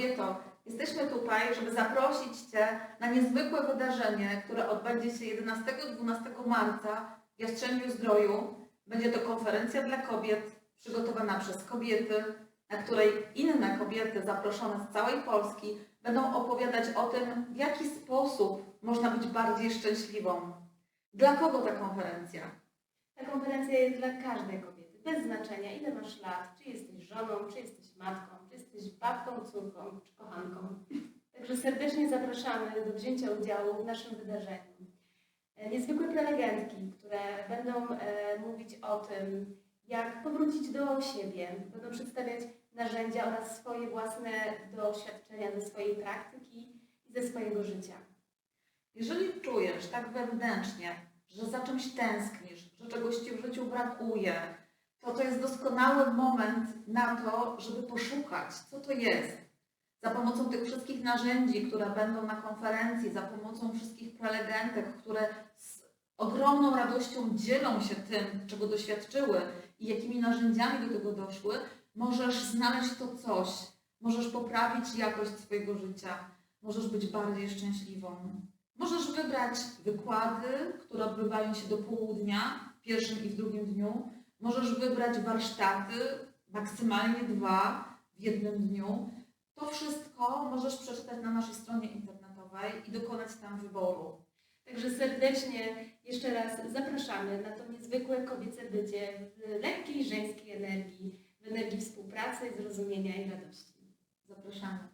kobieto, jesteśmy tutaj, żeby zaprosić Cię na niezwykłe wydarzenie, które odbędzie się 11-12 marca w Jastrzębiu Zdroju. Będzie to konferencja dla kobiet przygotowana przez kobiety, na której inne kobiety zaproszone z całej Polski będą opowiadać o tym, w jaki sposób można być bardziej szczęśliwą. Dla kogo ta konferencja? Ta konferencja jest dla każdej kobiety, bez znaczenia ile masz lat, czy jesteś żoną, czy jesteś matką, czy jesteś babką, córką, czy kochanką. Także serdecznie zapraszamy do wzięcia udziału w naszym wydarzeniu. E, Niezwykłe prelegentki, które będą e, mówić o tym, jak powrócić do siebie, będą przedstawiać narzędzia oraz swoje własne doświadczenia ze swojej praktyki i ze swojego życia. Jeżeli czujesz tak wewnętrznie, że za czymś tęsknisz, że czegoś Ci w życiu brakuje, to to jest doskonały moment na to, żeby poszukać, co to jest. Za pomocą tych wszystkich narzędzi, które będą na konferencji, za pomocą wszystkich prelegentek, które z ogromną radością dzielą się tym, czego doświadczyły i jakimi narzędziami do tego doszły, możesz znaleźć to coś, możesz poprawić jakość swojego życia, możesz być bardziej szczęśliwą. Możesz wybrać wykłady, które odbywają się do południa, w pierwszym i w drugim dniu. Możesz wybrać warsztaty, maksymalnie dwa w jednym dniu. To wszystko możesz przeczytać na naszej stronie internetowej i dokonać tam wyboru. Także serdecznie jeszcze raz zapraszamy na to niezwykłe kobiece bycie w lekkiej żeńskiej energii, w energii współpracy, zrozumienia i radości. Zapraszamy.